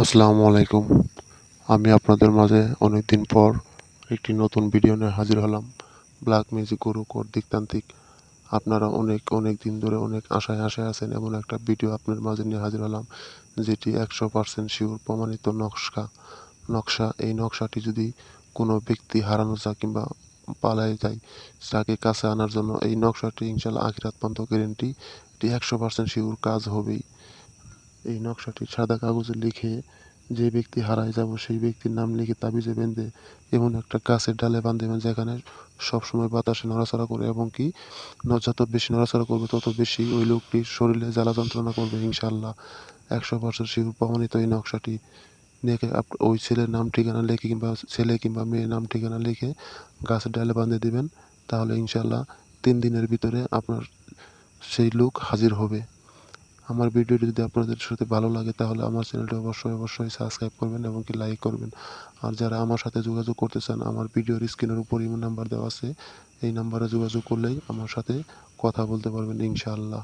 আসসালামু আলাইকুম। আমি আপনাদের মাঝে অনেক দিন পর একটি নতুন ভিডিও নিয়ে হাজির হলাম। ব্ল্যাক মিউজিক গুরু কোর দিকতান্ত্রিক আপনারা অনেক অনেক দিন ধরে অনেক আশায় আশায় আছেন এমন একটা ভিডিও আপনার মাঝে নিয়ে হাজির হলাম, যেটি একশো পার্সেন্ট শিওর প্রমাণিত নকশা। নকশা, এই নকশাটি যদি কোনো ব্যক্তি হারানো যায় কিংবা পালায় যায়, তাকে কাছে আনার জন্য এই নকশাটি ইনশাল্লাহ আখিরাত পর্যন্ত গ্যারেন্টি এটি একশো পার্সেন্ট শিওর কাজ হবেই। এই নকশাটি সাদা কাগজে লিখে যে ব্যক্তি হারায় যাব, সেই ব্যক্তির নাম লিখে তাবিজে বেঁধে এমন একটা গাছের ডালে বাঁধবেন যেখানে সবসময় বাতাসে নড়াচড়া করে এবং কি যত বেশি নড়াচড়া করবে, তত বেশি ওই লোকটির শরীরে জ্বালা যন্ত্রণা করবে ইনশাল্লাহ একশো পার্সেন্ট শিশুর প্রমাণিত এই নকশাটি লিখে ওই ছেলের নাম ঠিকানা লিখে কিংবা ছেলে কিংবা মেয়ের নাম ঠিকানা লিখে গাছের ডালে বাঁধে দিবেন, তাহলে ইনশাল্লাহ তিন দিনের ভিতরে আপনার সেই লোক হাজির হবে। আমার ভিডিওটি যদি আপনাদের সাথে ভালো লাগে, তাহলে আমার চ্যানেলটি অবশ্যই অবশ্যই সাবস্ক্রাইব করবেন এবং কি লাইক করবেন। আর যারা আমার সাথে যোগাযোগ করতে চান, আমার ভিডিওর স্ক্রিনের উপর ইমো নাম্বার দেওয়া আছে, এই নাম্বারে যোগাযোগ করলেই আমার সাথে কথা বলতে পারবেন ইনশাআল্লাহ।